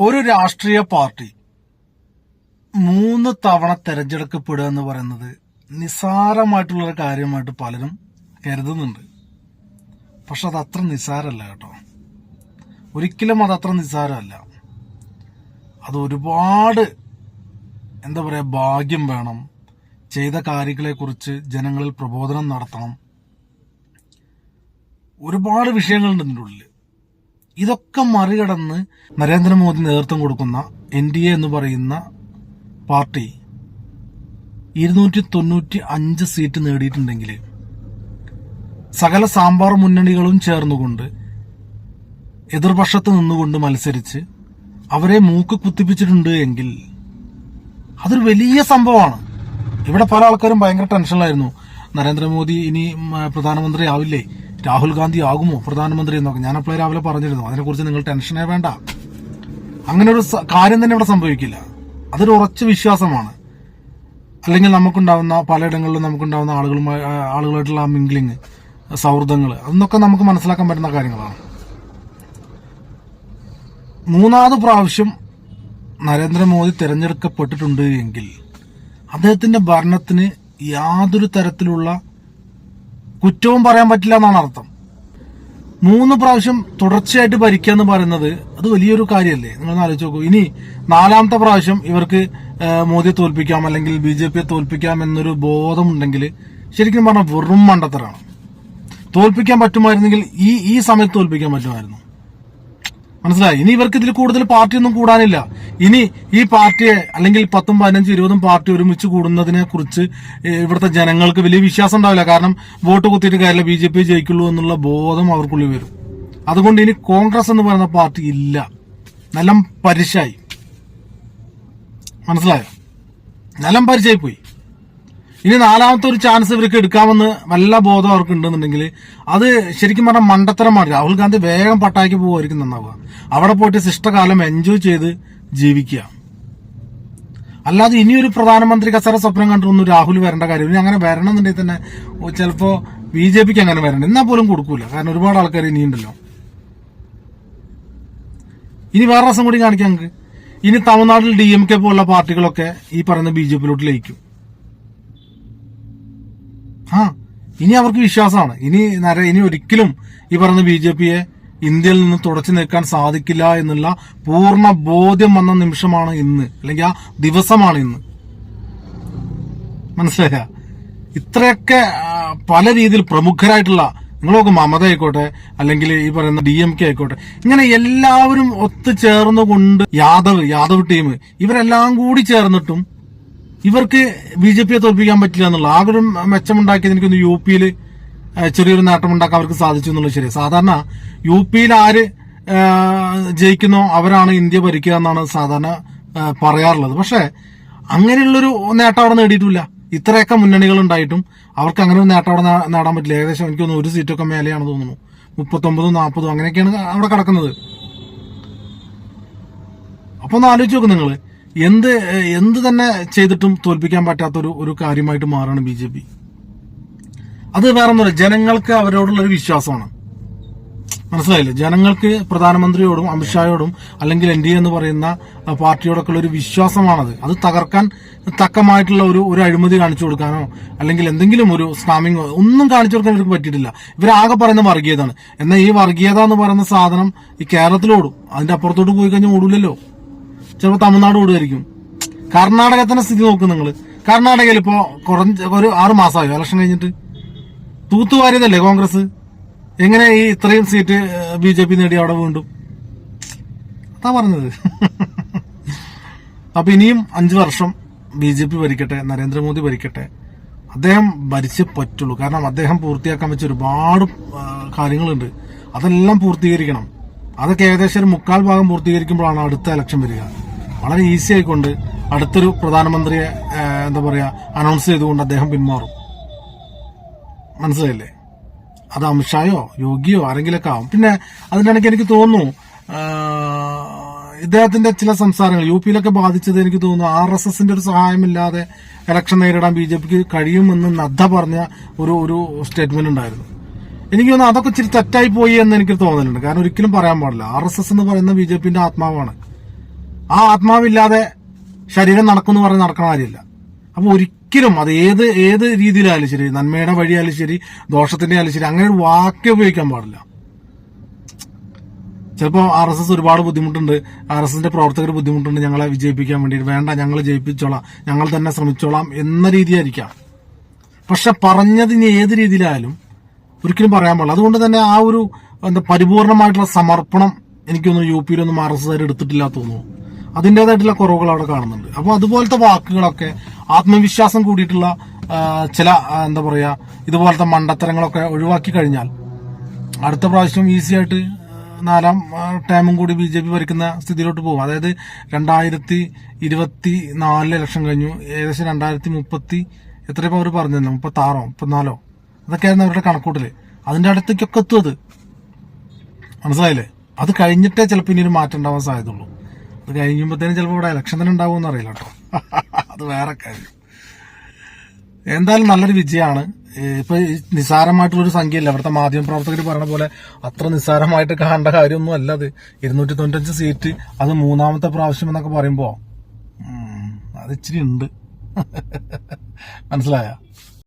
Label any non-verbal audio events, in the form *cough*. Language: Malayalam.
ഒരു രാഷ്ട്രീയ പാർട്ടി മൂന്ന് തവണ തെരഞ്ഞെടുക്കപ്പെടുക എന്ന് പറയുന്നത് നിസ്സാരമായിട്ടുള്ളൊരു കാര്യമായിട്ട് പലരും കരുതുന്നുണ്ട്. പക്ഷെ അത് അത്ര നിസ്സാരമല്ല കേട്ടോ. ഒരിക്കലും അത് അത്ര നിസ്സാരമല്ല. അത് ഒരുപാട് എന്താ പറയുക ഭാഗ്യം വേണം. ചെയ്ത കാര്യങ്ങളെക്കുറിച്ച് ജനങ്ങളിൽ പ്രബോധനം നടത്തണം. ഒരുപാട് വിഷയങ്ങളുണ്ട് ഇതിന്റെ ഉള്ളിൽ ഇതൊക്കെ മറികടന്ന് നരേന്ദ്രമോദി നേതൃത്വം കൊടുക്കുന്ന എൻ ഡി എ എന്ന് പറയുന്ന പാർട്ടി ഇരുന്നൂറ്റി തൊണ്ണൂറ്റി അഞ്ച് സീറ്റ് നേടിയിട്ടുണ്ടെങ്കിൽ സകല സാമ്പാർ മുന്നണികളും ചേർന്നുകൊണ്ട് എതിർപക്ഷത്ത് നിന്നുകൊണ്ട് മത്സരിച്ച് അവരെ മൂക്ക് കുത്തിപ്പിച്ചിട്ടുണ്ട് എങ്കിൽ അതൊരു വലിയ സംഭവമാണ്. ഇവിടെ പല ആൾക്കാരും ഭയങ്കര ടെൻഷനിലായിരുന്നു നരേന്ദ്രമോദി ഇനി പ്രധാനമന്ത്രി ആവില്ലേ രാഹുൽ ഗാന്ധി ആകുമോ? പ്രധാനമന്ത്രി എന്നൊക്കെ. ഞാൻ അപ്പോൾ രാവിലെ പറഞ്ഞിരുന്നു. അതിനെക്കുറിച്ച് നിങ്ങൾ ടെൻഷനേ വേണ്ട. അങ്ങനെ ഒരു കാര്യം തന്നെ ഇവിടെ സംഭവിക്കില്ല. അതൊരു ഉറച്ച വിശ്വാസമാണ്. അല്ലെങ്കിൽ നമുക്കുണ്ടാവുന്ന പലയിടങ്ങളിലും നമുക്കുണ്ടാവുന്ന ആളുകളുമായി ആളുകളായിട്ടുള്ള ആ മിംഗ്ലിങ് സൗഹൃദങ്ങൾ അതൊക്കെ നമുക്ക് മനസ്സിലാക്കാൻ പറ്റുന്ന കാര്യങ്ങളാണ്. മൂന്നാമത് പ്രാവശ്യം നരേന്ദ്രമോദി തിരഞ്ഞെടുക്കപ്പെട്ടിട്ടുണ്ട് എങ്കിൽ അദ്ദേഹത്തിന്റെ ഭരണത്തിന് യാതൊരു തരത്തിലുള്ള കുറ്റവും പറയാൻ പറ്റില്ല എന്നാണ് അർത്ഥം. മൂന്ന് പ്രാവശ്യം തുടർച്ചയായിട്ട് ഭരിക്കുക എന്ന് പറയുന്നത് അത് വലിയൊരു കാര്യമല്ലേ? നിങ്ങൾ ആലോചിച്ച് നോക്കൂ. ഇനി നാലാമത്തെ പ്രാവശ്യം ഇവർക്ക് മോദിയെ തോൽപ്പിക്കാം അല്ലെങ്കിൽ ബി ജെ പിയെ തോൽപ്പിക്കാം എന്നൊരു ബോധമുണ്ടെങ്കിൽ ശരിക്കും പറഞ്ഞാൽ വെറും മണ്ടത്തരാണ്. തോൽപ്പിക്കാൻ പറ്റുമായിരുന്നെങ്കിൽ ഈ ഈ സമയത്ത് തോൽപ്പിക്കാൻ പറ്റുമായിരുന്നു. മനസ്സിലായി? ഇനി ഇവർക്ക് ഇതിൽ കൂടുതൽ പാർട്ടിയൊന്നും കൂടാനില്ല. ഇനി ഈ പാർട്ടിയെ അല്ലെങ്കിൽ പത്തും പതിനഞ്ചും ഇരുപതും പാർട്ടി ഒരുമിച്ച് കൂടുന്നതിനെ കുറിച്ച് ഇവിടുത്തെ ജനങ്ങൾക്ക് വലിയ വിശ്വാസം ഉണ്ടാവില്ല. കാരണം വോട്ട് കുത്തിയിട്ട് കാര്യമില്ല ബി ജെ പി ജയിക്കുള്ളൂ എന്നുള്ള ബോധം അവർക്കുള്ളിൽ വരും. അതുകൊണ്ട് ഇനി കോൺഗ്രസ് എന്ന് പറയുന്ന പാർട്ടി ഇല്ല. നല്ല പരിശായി. മനസ്സിലായോ? നിലം പരിശായി പോയി. ഇനി നാലാമത്തെ ഒരു ചാൻസ് ഇവർക്ക് എടുക്കാമെന്ന് നല്ല ബോധം അവർക്ക് ഉണ്ടെന്നുണ്ടെങ്കിൽ അത് ശരിക്കും പറഞ്ഞാൽ മണ്ടത്തരമാണ് രാഹുൽ ഗാന്ധി വേഗം പട്ടാക്കി പോകുമായിരിക്കും നന്നാവുക. അവിടെ പോയിട്ട് ശിഷ്ടകാലം എൻജോയ് ചെയ്ത് ജീവിക്കുക. അല്ലാതെ ഇനിയൊരു പ്രധാനമന്ത്രി കസര സ്വപ്നം കണ്ടിട്ടൊന്നും രാഹുൽ വരേണ്ട കാര്യം ഇനി അങ്ങനെ വരണം എന്നുണ്ടെങ്കിൽ തന്നെ ചിലപ്പോ ബി ജെ പിക്ക് അങ്ങനെ വരണം എന്നാൽ പോലും കൊടുക്കൂല. കാരണം ഒരുപാട് ആൾക്കാർ ഇനിയുണ്ടല്ലോ. ഇനി വേറെ രസം കൂടി കാണിക്കാം നമുക്ക് ഇനി തമിഴ്നാട്ടിൽ ഡി എം കെ പോലുള്ള പാർട്ടികളൊക്കെ ഈ പറയുന്ന ബി ജെ പിയിലോട്ട് ലയിക്കും. ആ ഇനി അവർക്ക് വിശ്വാസമാണ്. ഇനി നര ഇനി ഒരിക്കലും ഈ പറഞ്ഞ ബി ജെ പിയെ ഇന്ത്യയിൽ നിന്ന് തുടച്ചു നീക്കാൻ സാധിക്കില്ല എന്നുള്ള പൂർണ ബോധ്യം വന്ന നിമിഷമാണ് ഇന്ന്. അല്ലെങ്കിൽ ആ ദിവസമാണ് ഇന്ന്. മനസ്സിലായ? ഇത്രയൊക്കെ പല രീതിയിൽ പ്രമുഖരായിട്ടുള്ള നിങ്ങൾ നോക്കും മമത ആയിക്കോട്ടെ അല്ലെങ്കിൽ ഈ പറയുന്ന ഡി എം കെ ആയിക്കോട്ടെ ഇങ്ങനെ എല്ലാവരും ഒത്തുചേർന്നുകൊണ്ട് യാദവ് യാദവ് ടീം ഇവരെല്ലാം കൂടി ചേർന്നിട്ടും ഇവർക്ക് ബി ജെ പിയെ തോൽപ്പിക്കാൻ പറ്റില്ല എന്നുള്ള ആ ഒരു മെച്ചമുണ്ടാക്കിയത് എനിക്കൊന്ന് യു പിയിൽ ചെറിയൊരു നേട്ടമുണ്ടാക്കാൻ അവർക്ക് സാധിച്ചു എന്നുള്ളത് ശരി സാധാരണ യു പിയിൽ ആര് ജയിക്കുന്നോ അവരാണ് ഇന്ത്യ ഭരിക്കുക എന്നാണ് സാധാരണ പറയാറുള്ളത്. പക്ഷെ അങ്ങനെയുള്ളൊരു നേട്ടം അവിടെ നേടിയിട്ടില്ല. ഇത്രയൊക്കെ മുന്നണികൾ ഉണ്ടായിട്ടും അവർക്ക് അങ്ങനെ ഒരു നേട്ടം അവിടെ നേടാൻ പറ്റില്ല. ഏകദേശം എനിക്ക് ഒരു സീറ്റൊക്കെ മേലെയാണ് തോന്നുന്നു. മുപ്പത്തൊമ്പതും നാൽപ്പതും അങ്ങനെയൊക്കെയാണ് അവിടെ കിടക്കുന്നത്. അപ്പൊ ഒന്ന് ആലോചിച്ച് നോക്ക് നിങ്ങൾ എന്ത് എന്ത് തന്നെ ചെയ്തിട്ടും തോൽപ്പിക്കാൻ പറ്റാത്ത ഒരു ഒരു കാര്യമായിട്ട് മാറാണ് ബി ജെ പി. അത് വേറെ ഒന്നുമില്ല ജനങ്ങൾക്ക് അവരോടുള്ള ഒരു വിശ്വാസമാണ്. മനസ്സിലായില്ലേ? ജനങ്ങൾക്ക് പ്രധാനമന്ത്രിയോടും അമിത്ഷായോടും അല്ലെങ്കിൽ എൻ ഡി എ എന്ന് പറയുന്ന ആ, പാർട്ടിയോടൊക്കെ ഉള്ള ഒരു വിശ്വാസമാണത്. അത് തകർക്കാൻ തക്കമായിട്ടുള്ള ഒരു ഒരു അഴിമതി കാണിച്ചു കൊടുക്കാനോ അല്ലെങ്കിൽ എന്തെങ്കിലും ഒരു സ്റ്റാമിങ് ഒന്നും കാണിച്ചു കൊടുക്കാൻ ഇവർക്ക് പറ്റിയിട്ടില്ല. ഇവരാകെ പറയുന്ന വർഗീയതാണ്. എന്നാൽ ഈ വർഗീയത എന്ന് പറയുന്ന സാധനം ഈ കേരളത്തിലോടും അതിന്റെ അപ്പുറത്തോട്ട് പോയി കഴിഞ്ഞാൽ ഓടൂലല്ലോ. ചിലപ്പോൾ തമിഴ്നാട് ഓടുമായിരിക്കും കർണാടകത്തിന്റെ സ്ഥിതി നോക്കും നിങ്ങൾ കർണാടകയിൽ ഇപ്പോൾ കുറഞ്ഞ ഒരു ആറ് മാസമായോ ഇലക്ഷൻ കഴിഞ്ഞിട്ട്. തൂത്തുവാരിയതല്ലേ കോൺഗ്രസ്? എങ്ങനെ ഈ ഇത്രയും സീറ്റ് ബി ജെ പി നേടി അവിടെ വീണ്ടും? അതാ പറഞ്ഞത്. അപ്പൊ ഇനിയും അഞ്ചു വർഷം ബി ജെ പി ഭരിക്കട്ടെ നരേന്ദ്രമോദി ഭരിക്കട്ടെ. അദ്ദേഹം ഭരിച്ചേ പറ്റുള്ളൂ. കാരണം അദ്ദേഹം പൂർത്തിയാക്കാൻ വെച്ച ഒരുപാട് കാര്യങ്ങളുണ്ട്. അതെല്ലാം പൂർത്തീകരിക്കണം. അതൊക്കെ ഏകദേശം ഒരു മുക്കാൽ ഭാഗം പൂർത്തീകരിക്കുമ്പോഴാണ് അടുത്ത ഇലക്ഷൻ വരിക. വളരെ ഈസി ആയിക്കൊണ്ട് അടുത്തൊരു പ്രധാനമന്ത്രിയെ എന്താ പറയുക അനൗൺസ് ചെയ്തുകൊണ്ട് അദ്ദേഹം പിന്മാറും. മനസ്സിലായില്ലേ? അത് അമിത്ഷായോ യോഗിയോ ആരെങ്കിലൊക്കെ ആവും. പിന്നെ അതിനിടയ്ക്ക് എനിക്ക് തോന്നുന്നു ഇദ്ദേഹത്തിന്റെ ചില സംസ്ഥാനങ്ങൾ യു പിയിലൊക്കെ ബാധിച്ചത് എനിക്ക് തോന്നുന്നു ആർ എസ് എസിന്റെ ഒരു സഹായമില്ലാതെ ഇലക്ഷൻ നേരിടാൻ ബി ജെ പിക്ക് കഴിയുമെന്ന് നദ്ദ പറഞ്ഞ ഒരു ഒരു സ്റ്റേറ്റ്മെന്റ് ഉണ്ടായിരുന്നു. എനിക്ക് തോന്നുന്നു അതൊക്കെ ഇച്ചിരി തെറ്റായി പോയി എന്ന് എനിക്ക് തോന്നലുണ്ട്. കാരണം ഒരിക്കലും പറയാൻ പാടില്ല. ആർ എസ് എസ് എന്ന് പറയുന്ന ബി ജെ പിന്റെ ആത്മാവാണ്. ആ ആത്മാവില്ലാതെ ശരീരം നടക്കുന്നു പറഞ്ഞ് നടക്കണ കാര്യമില്ല. അപ്പൊ ഒരിക്കലും അത് ഏത് ഏത് രീതിയിലായാലും ശരി നന്മയുടെ വഴിയായാലും ശരി ദോഷത്തിന്റെ ആയാലും ശരി അങ്ങനെ ഒരു വാക്യം ഉപയോഗിക്കാൻ പാടില്ല. ചിലപ്പോൾ ആർ എസ് എസ് ഒരുപാട് ബുദ്ധിമുട്ടുണ്ട്. ആർ എസ് എസിന്റെ പ്രവർത്തകർ ബുദ്ധിമുട്ടുണ്ട് ഞങ്ങളെ വിജയിപ്പിക്കാൻ വേണ്ടിയിട്ട്. വേണ്ട ഞങ്ങൾ ജയിപ്പിച്ചോളാം ഞങ്ങൾ തന്നെ ശ്രമിച്ചോളാം എന്ന രീതിയായിരിക്കാം. പക്ഷെ പറഞ്ഞത് ഇനി ഏത് രീതിയിലായാലും ഒരിക്കലും പറയാൻ പാടില്ല. അതുകൊണ്ട് തന്നെ ആ ഒരു എന്താ പരിപൂർണമായിട്ടുള്ള സമർപ്പണം എനിക്കൊന്നും യു പിയിലൊന്നും ആർ എസ് എസ് എടുത്തിട്ടില്ല തോന്നുന്നു. അതിന്റെതായിട്ടുള്ള കുറവുകൾ അവിടെ കാണുന്നുണ്ട്. അപ്പോൾ അതുപോലത്തെ വാക്കുകളൊക്കെ ആത്മവിശ്വാസം കൂടിയിട്ടുള്ള ചില എന്താ പറയാ ഇതുപോലത്തെ മണ്ടത്തരങ്ങളൊക്കെ ഒഴിവാക്കി കഴിഞ്ഞാൽ അടുത്ത പ്രാവശ്യം ഈസി ആയിട്ട് നാലാം ടൈമും കൂടി ബി ജെ പി ഭരിക്കുന്ന സ്ഥിതിയിലോട്ട് പോകും. അതായത് രണ്ടായിരത്തി ഇരുപത്തി നാലിലെ ഇലക്ഷൻ കഴിഞ്ഞു. ഏകദേശം രണ്ടായിരത്തി മുപ്പത്തി എത്ര അവർ പറഞ്ഞിരുന്നു മുപ്പത്തി ആറോ മുപ്പത്തിനാലോ? അതൊക്കെയായിരുന്നു അവരുടെ കണക്കൂട്ടൽ അതിന്റെ അടുത്തേക്കൊക്കെ എത്തും അത്. മനസ്സിലായില്ലേ? അത് കഴിഞ്ഞിട്ടേ ചിലപ്പോൾ ഇനി ഒരു മാറ്റം ഉണ്ടാവാൻ സാധ്യതയുള്ളൂ. അത് കഴിയുമ്പോഴത്തേനും ചിലപ്പോൾ ഇവിടെ ഇലക്ഷൻ തന്നെ ഉണ്ടാവുമെന്ന് അറിയില്ല കേട്ടോ. *laughs* അത് വേറെ കാര്യം. എന്തായാലും നല്ലൊരു വിജയമാണ്. ഇപ്പൊ നിസ്സാരമായിട്ടുള്ളൊരു സംഖ്യയല്ല? ഇവിടുത്തെ മാധ്യമ പ്രവർത്തകർ പറഞ്ഞ പോലെ അത്ര നിസ്സാരമായിട്ട് കാണേണ്ട കാര്യമൊന്നും അല്ല അത്. ഇരുന്നൂറ്റി തൊണ്ണൂറ്റഞ്ച് സീറ്റ് അത് മൂന്നാമത്തെ പ്രാവശ്യം എന്നൊക്കെ പറയുമ്പോ അത് ഇച്ചിരി ഉണ്ട്. *laughs* മനസ്സിലായ?